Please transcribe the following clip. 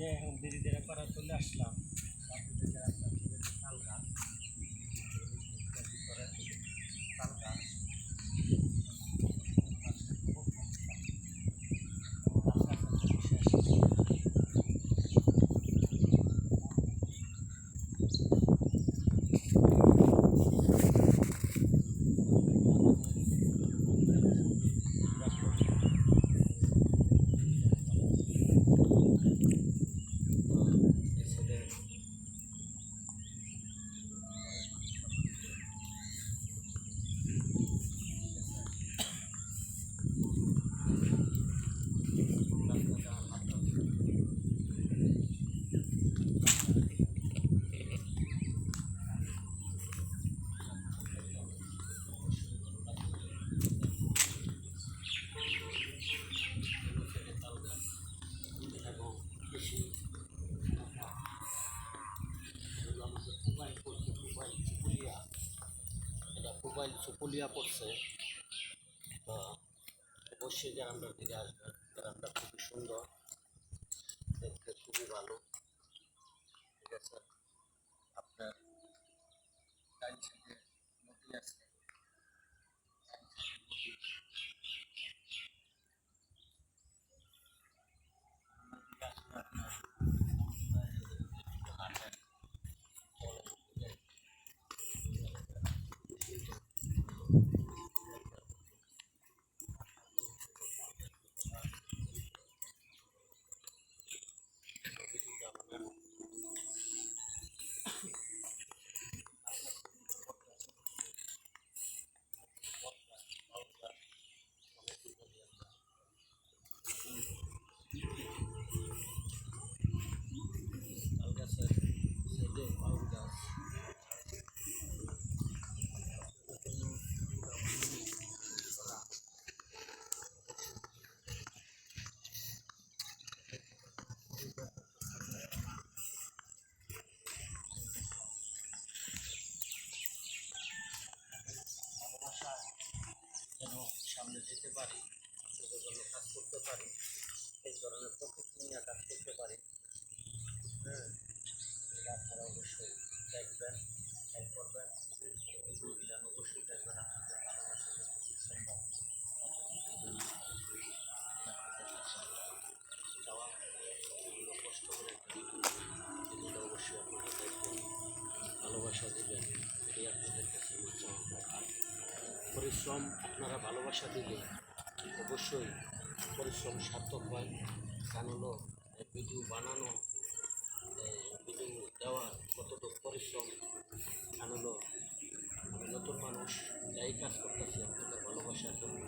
যে এখন দেরি ধীরে করা চলে আসলাম মোবাইল চুপুলিয়া পড়ছে তো অবশ্যই গ্রামটার দিকে আসবেন গ্রামটা খুবই সুন্দর। পারি সেটার জন্য কাজ করতে পারি, এই ধরনের প্রকৃতি নিয়ে কাজ করতে পারি। হ্যাঁ আপনারা অবশ্যই দেখবেন হেল্প করবেন। অবশ্যই দেখবেন ভালোবাসা কষ্ট করে অবশ্যই ভালোবাসা দেবেন কাছে পরিশ্রম আপনারা ভালোবাসা দিলে অবশ্যই পরিশ্রম সার্থক হয়। কারণ ভিডিও বানানো ভিডিও দেওয়া কতটুকু পরিশ্রম কারণ আমি নতুন মানুষ, যাই কাজ করতেছি আপনাদের ভালোবাসার জন্য।